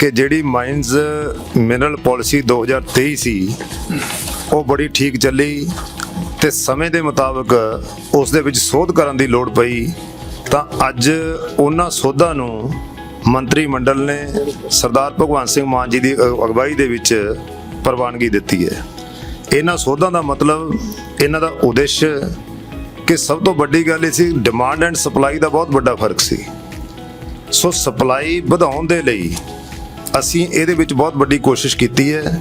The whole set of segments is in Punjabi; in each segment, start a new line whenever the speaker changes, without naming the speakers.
ਕਿ ਜਿਹੜੀ ਮਾਈਨਸ ਮਿਨਰਲ ਪਾਲਿਸੀ 2023 ਸੀ, ਉਹ ਬੜੀ ਠੀਕ ਚੱਲੀ ਤੇ ਸਮੇਂ ਦੇ ਮੁਤਾਬਕ ਉਸ ਦੇ ਵਿੱਚ ਸੋਧ ਕਰਨ ਦੀ ਲੋੜ ਪਈ। ਤਾਂ ਅੱਜ ਉਹਨਾਂ ਸੋਧਾਂ ਨੂੰ ਮੰਤਰੀ ਮੰਡਲ ਨੇ ਸਰਦਾਰ ਭਗਵੰਤ ਸਿੰਘ ਮਾਨ ਜੀ ਦੀ ਅ- ਅਗਵਾਈ ਦੇ ਵਿੱਚ ਪ੍ਰਵਾਨਗੀ ਦਿੱਤੀ ਹੈ। ਇਹਨਾਂ ਸੋਧਾਂ ਦਾ ਮਤਲਬ, ਇਹਨਾਂ ਦਾ ਉਦੇਸ਼ ਕਿ ਸਭ ਤੋਂ ਵੱਡੀ ਗੱਲ ਇਹ ਸੀ ਡਿਮਾਂਡ ਐਂਡ ਸਪਲਾਈ ਦਾ ਬਹੁਤ ਵੱਡਾ ਫ਼ਰਕ ਸੀ। ਸੋ ਸਪਲਾਈ ਵਧਾਉਣ ਦੇ ਲਈ ਅਸੀਂ ਇਹਦੇ ਵਿੱਚ ਬਹੁਤ ਵੱਡੀ ਕੋਸ਼ਿਸ਼ ਕੀਤੀ ਹੈ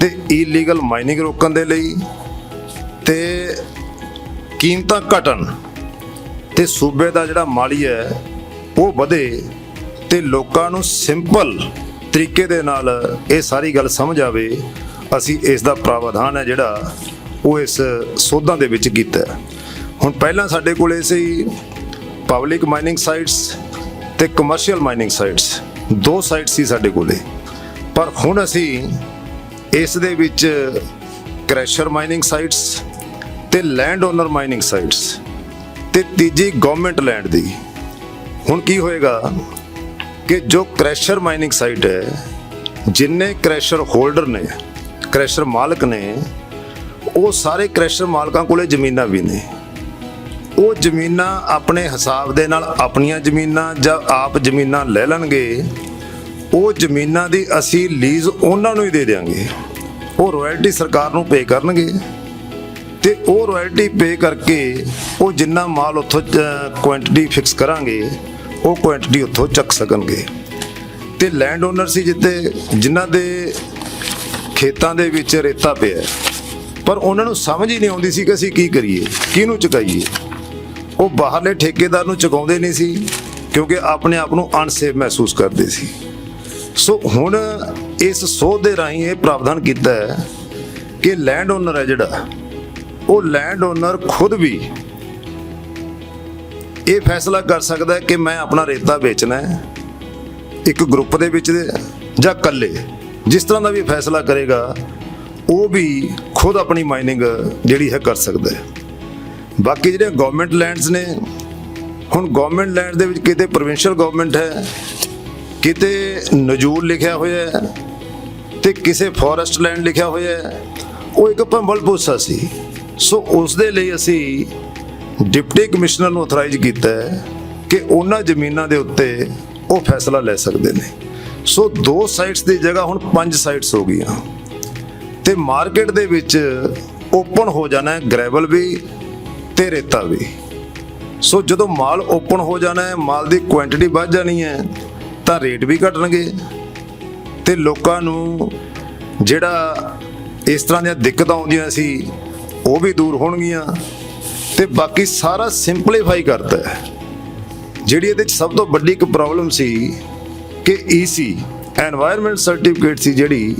ਤੇ ਇਲੀਗਲ ਮਾਈਨਿੰਗ ਰੋਕਣ ਦੇ ਲਈ ਤੇ ਕੀਮਤਾਂ ਘਟਣ ਤੇ ਸੂਬੇ ਦਾ ਜਿਹੜਾ ਮਾਲੀ ਹੈ ਉਹ ਵਧੇ ਤੇ ਲੋਕਾਂ ਨੂੰ ਸਿੰਪਲ ਤਰੀਕੇ ਦੇ ਨਾਲ ਇਹ ਸਾਰੀ ਗੱਲ ਸਮਝ ਆਵੇ, ਅਸੀਂ ਇਸ ਦਾ ਪ੍ਰਾਵਧਾਨ ਹੈ ਜਿਹੜਾ ਉਹ ਇਸ ਸੋਧਾਂ ਦੇ ਵਿੱਚ ਕੀਤਾ ਹੁਣ ਪਹਿਲਾਂ ਸਾਡੇ ਕੋਲੇ ਸੀ ਪਬਲਿਕ ਮਾਈਨਿੰਗ ਸਾਈਟਸ ਤੇ ਕਮਰਸ਼ੀਅਲ ਮਾਈਨਿੰਗ ਸਾਈਟਸ ਦੋ ਸਾਈਟਸ ਸੀ ਸਾਡੇ ਕੋਲੇ। ਪਰ ਹੁਣ ਅਸੀਂ ਇਸ ਦੇ ਵਿੱਚ ਕ੍ਰੈਸ਼ਰ ਮਾਈਨਿੰਗ ਸਾਈਟਸ ਤੇ ਲੈਂਡ ਓਨਰ ਮਾਈਨਿੰਗ ਸਾਈਟਸ ਤੇ ਤੀਜੀ ਗਵਰਨਮੈਂਟ ਲੈਂਡ ਦੀ। ਹੁਣ ਕੀ ਹੋਏਗਾ ਕਿ ਜੋ ਕ੍ਰੈਸ਼ਰ ਮਾਈਨਿੰਗ ਸਾਈਟ ਹੈ, ਜਿੰਨੇ ਕ੍ਰੈਸ਼ਰ ਹੋਲਡਰ ਨੇ ਕ੍ਰੈਸ਼ਰ ਮਾਲਕ ਨੇ, ਉਹ ਸਾਰੇ ਕ੍ਰੈਸ਼ਰ ਮਾਲਕਾਂ ਕੋਲੇ ਜ਼ਮੀਨਾਂ ਵੀ ਨੇ। ਉਹ ਜ਼ਮੀਨਾਂ ਆਪਣੇ ਹਿਸਾਬ ਦੇ ਨਾਲ ਆਪਣੀਆਂ ਜ਼ਮੀਨਾਂ ਜਾਂ ਆਪ ਜ਼ਮੀਨਾਂ ਲੈ ਲੈਣਗੇ, ਉਹ ਜ਼ਮੀਨਾਂ ਦੀ ਅਸੀਂ ਲੀਜ਼ ਉਹਨਾਂ ਨੂੰ ਹੀ ਦੇ ਦੇਵਾਂਗੇ ਉਹ ਰਾਇਲਟੀ ਸਰਕਾਰ ਨੂੰ ਪੇ ਕਰਨਗੇ। ਤੇ ਉਹ ਰਾਇਲਟੀ ਪੇ ਕਰਕੇ ਉਹ ਜਿੰਨਾ ਮਾਲ ਉੱਥੋਂ ਕੁਆਂਟੀਟੀ ਫਿਕਸ ਕਰਾਂਗੇ, ਉਹ ਕੁਆਂਟੀਟੀ ਉੱਥੋਂ ਚੱਕ ਸਕਣਗੇ। ਤੇ ਲੈਂਡ ਓਨਰ ਸੀ ਜਿੱਤੇ ਜਿਨ੍ਹਾਂ ਦੇ ਖੇਤਾਂ ਦੇ ਵਿੱਚ ਰੇਤਾ ਪਿਆ। ਪਰ ਉਹਨਾਂ ਨੂੰ ਸਮਝ ਹੀ ਨਹੀਂ ਆਉਂਦੀ ਸੀ ਕਿ ਅਸੀਂ ਕੀ ਕਰੀਏ, ਕਿਹਨੂੰ ਚੁਕਾਈਏ। ਉਹ ਬਾਹਰਲੇ ਠੇਕੇਦਾਰ ਨੂੰ ਚੁਕਾਉਂਦੇ ਨਹੀਂ ਸੀ, ਕਿਉਂਕਿ ਆਪਣੇ ਆਪ ਨੂੰ ਅਨਸੇਫ ਮਹਿਸੂਸ ਕਰਦੇ ਸੀ। ਸੋ ਹੁਣ ਇਸ ਸੋਧ ਦੇ ਰਾਹੀਂ ਇਹ ਪ੍ਰਾਵਧਾਨ ਕੀਤਾ ਹੈ ਕਿ ਲੈਂਡ ਓਨਰ ਹੈ ਜਿਹੜਾ, ਉਹ ਲੈਂਡ ਓਨਰ ਖੁਦ ਵੀ ਇਹ ਫੈਸਲਾ ਕਰ ਸਕਦਾ ਹੈ ਕਿ ਮੈਂ ਆਪਣਾ ਰੇਤਾ ਵੇਚਣਾ ਹੈ, ਇੱਕ ਗਰੁੱਪ ਦੇ ਵਿੱਚ ਜਾਂ ਇਕੱਲੇ। ਜਿਸ ਤਰ੍ਹਾਂ ਦਾ ਵੀ ਫੈਸਲਾ ਕਰੇਗਾ, ਉਹ ਵੀ ਖੁਦ ਆਪਣੀ ਮਾਈਨਿੰਗ ਜਿਹੜੀ ਹੈ ਕਰ ਸਕਦਾ ਹੈ। ਬਾਕੀ ਜਿਹੜੇ ਗਵਰਨਮੈਂਟ ਲੈਂਡਸ ਨੇ, ਹੁਣ ਗਵਰਨਮੈਂਟ ਲੈਂਡ ਦੇ ਵਿੱਚ ਕਿਤੇ ਪ੍ਰੋਵਿੰਸ਼ੀਅਲ ਗਵਰਨਮੈਂਟ ਹੈ, ਕਿਤੇ ਨਜੂਰ ਲਿਖਿਆ ਹੋਇਆ ਹੈ, ਤੇ ਕਿਸੇ ਫੋਰੈਸਟ ਲੈਂਡ ਲਿਖਿਆ ਹੋਇਆ ਹੈ, ਉਹ ਇੱਕ ਭੰਬਲ ਭੂਸਾ ਸੀ। ਸੋ ਉਸ ਦੇ ਲਈ ਅਸੀਂ ਡਿਪਟੀ ਕਮਿਸ਼ਨਰ ਨੂੰ ਅਥਰਾਈਜ਼ ਕੀਤਾ ਹੈ ਕਿ ਉਹਨਾਂ ਜ਼ਮੀਨਾਂ ਦੇ ਉੱਤੇ ਉਹ ਫੈਸਲਾ ਲੈ ਸਕਦੇ ਨੇ। ਸੋ ਦੋ ਸਾਈਟਸ ਦੀ ਜਗ੍ਹਾ ਹੁਣ ਪੰਜ ਸਾਈਟਸ ਹੋ ਗਈਆਂ। ਤੇ ਮਾਰਕੀਟ ਦੇ ਵਿੱਚ ਓਪਨ ਹੋ ਜਾਣਾ ਹੈ ਗ੍ਰੈਵਲ ਵੀ ਤੇ ਰੇਤਾ ਵੀ ਸੋ ਜਦੋਂ ਮਾਲ ਓਪਨ ਹੋ ਜਾਣਾ ਹੈ, ਮਾਲ ਦੀ ਕੁਆਂਟੀਟੀ ਵੱਧ ਜਾਣੀ ਹੈ, ਤਾਂ ਰੇਟ ਵੀ ਘਟਣਗੇ। ਤੇ ਲੋਕਾਂ ਨੂੰ ਜਿਹੜਾ ਇਸ ਤਰ੍ਹਾਂ ਦੀਆਂ ਦਿੱਕਤਾਂ ਆਉਂਦੀਆਂ ਸੀ, ਉਹ ਵੀ ਦੂਰ ਹੋਣਗੀਆਂ। ਤੇ ਬਾਕੀ ਸਾਰਾ ਸਿੰਪਲੀਫਾਈ ਕਰਤਾ ਹੈ। ਜਿਹੜੀ ਇਹਦੇ ਵਿੱਚ ਸਭ ਤੋਂ ਵੱਡੀ ਇੱਕ ਪ੍ਰੋਬਲਮ ਸੀ ਕਿ ਈਸੀ এনवायरमेंट ਸਰਟੀਫਿਕੇਟ ਸੀ ਜਿਹੜੀ,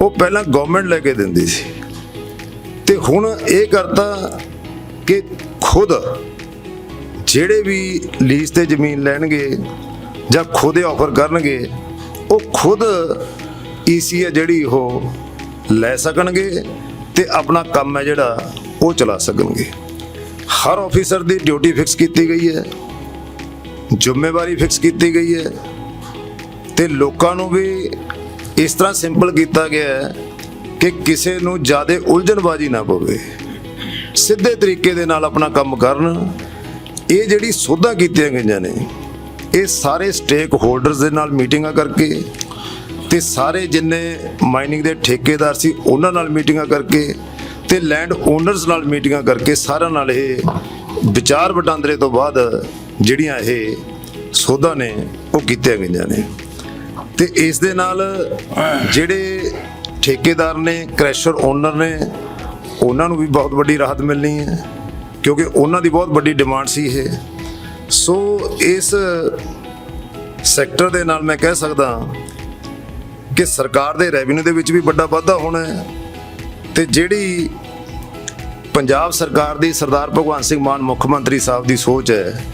ਉਹ ਪਹਿਲਾਂ ਗਵਰਨਮੈਂਟ ਲੈ ਕੇ ਦਿੰਦੀ ਸੀ। ਤੇ ਹੁਣ ਇਹ ਕਰਤਾ ਕਿ ਖੁਦ ਜਿਹੜੇ ਵੀ ਲੀਜ਼ ਤੇ ਜ਼ਮੀਨ ਲੈਣਗੇ ਜਾਂ ਖੁਦ ਆਫਰ ਕਰਨਗੇ, ਉਹ ਖੁਦ ਈਸੀ ਹੈ ਜਿਹੜੀ ਉਹ ਲੈ ਸਕਣਗੇ ਤੇ ਆਪਣਾ ਕੰਮ ਹੈ ਜਿਹੜਾ ਉਹ ਚਲਾ ਸਕਣਗੇ। ਹਰ ਆਫੀਸਰ ਦੀ ਡਿਊਟੀ ਫਿਕਸ ਕੀਤੀ ਗਈ ਹੈ, ਜ਼ਿੰਮੇਵਾਰੀ ਫਿਕਸ ਕੀਤੀ ਗਈ ਹੈ ਤੇ ਲੋਕਾਂ ਨੂੰ ਵੀ ਇਸ ਤਰ੍ਹਾਂ ਸਿੰਪਲ ਕੀਤਾ ਗਿਆ ਹੈ ਕਿ ਕਿਸੇ ਨੂੰ ਜ਼ਿਆਦਾ ਉਲਝਣਬਾਜ਼ੀ ਨਾ ਪਵੇ। ਸਿੱਧੇ ਤਰੀਕੇ ਦੇ ਨਾਲ ਆਪਣਾ ਕੰਮ ਕਰਨ। ਇਹ ਜਿਹੜੀ ਸੋਧਾਂ ਕੀਤੀਆਂ ਗਈਆਂ ਨੇ, ਇਹ ਸਾਰੇ ਸਟੇਕ ਹੋਲਡਰਸ ਦੇ ਨਾਲ ਮੀਟਿੰਗਾਂ ਕਰਕੇ ਤੇ ਸਾਰੇ ਜਿੰਨੇ ਮਾਈਨਿੰਗ ਦੇ ਠੇਕੇਦਾਰ ਸੀ, ਉਹਨਾਂ ਨਾਲ ਮੀਟਿੰਗਾਂ ਕਰਕੇ ਤੇ ਲੈਂਡ ਓਨਰਸ ਨਾਲ ਮੀਟਿੰਗਾਂ ਕਰਕੇ ਸਾਰਿਆਂ ਨਾਲ ਇਹ ਵਿਚਾਰ ਵਟਾਂਦਰੇ ਤੋਂ ਬਾਅਦ ਜਿਹੜੀਆਂ ਇਹ ਸੋਧਾਂ ਨੇ, ਉਹ ਕੀਤੀਆਂ ਗਈਆਂ ਨੇ। ਤੇ ਇਸ ਦੇ ਨਾਲ ਜਿਹੜੇ ਠੇਕੇਦਾਰ ਨੇ ਕ੍ਰੈਸ਼ਰ ਓਨਰ ਨੇ ਉਹਨਾਂ ਨੂੰ ਵੀ ਬਹੁਤ ਵੱਡੀ ਰਾਹਤ ਮਿਲਣੀ ਹੈ, ਕਿਉਂਕਿ ਉਹਨਾਂ ਦੀ ਬਹੁਤ ਵੱਡੀ ਡਿਮਾਂਡ ਸੀ ਇਹ। ਸੋ ਇਸ ਸੈਕਟਰ ਦੇ ਨਾਲ ਮੈਂ ਕਹਿ ਸਕਦਾ ਕਿ ਸਰਕਾਰ ਦੇ ਰੈਵਨਿਊ ਦੇ ਵਿੱਚ ਵੀ ਵੱਡਾ ਵਾਧਾ ਹੋਣਾ ਹੈ ਤੇ ਜਿਹੜੀ ਪੰਜਾਬ ਸਰਕਾਰ ਦੀ ਸਰਦਾਰ ਭਗਵੰਤ ਸਿੰਘ ਮਾਨ ਮੁੱਖ ਮੰਤਰੀ ਸਾਹਿਬ ਦੀ ਸੋਚ ਹੈ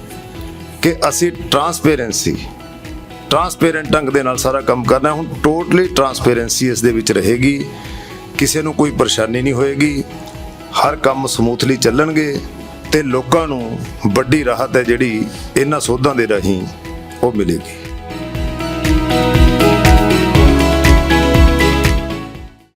ਕਿ ਅਸੀਂ ਟਰਾਂਸਪੇਰੈਂਸੀ ਟਰਾਂਸਪੇਰੈਂਟ ਢੰਗ ਦੇ ਨਾਲ ਸਾਰਾ ਕੰਮ ਕਰਨਾ ਹੁਣ ਟੋਟਲੀ ਟਰਾਂਸਪੇਰੈਂਸੀ ਇਸ ਦੇ ਵਿੱਚ ਰਹੇਗੀ। ਕਿਸੇ ਨੂੰ ਕੋਈ ਪਰੇਸ਼ਾਨੀ ਨਹੀਂ ਹੋਏਗੀ। ਹਰ ਕੰਮ ਸਮੂਥਲੀ ਚੱਲਣਗੇ ਤੇ ਲੋਕਾਂ ਨੂੰ ਵੱਡੀ ਰਾਹਤ ਹੈ ਜਿਹੜੀ ਇਹਨਾਂ ਸੋਧਾਂ ਦੇ ਰਾਹੀਂ ਉਹ ਮਿਲੇਗੀ।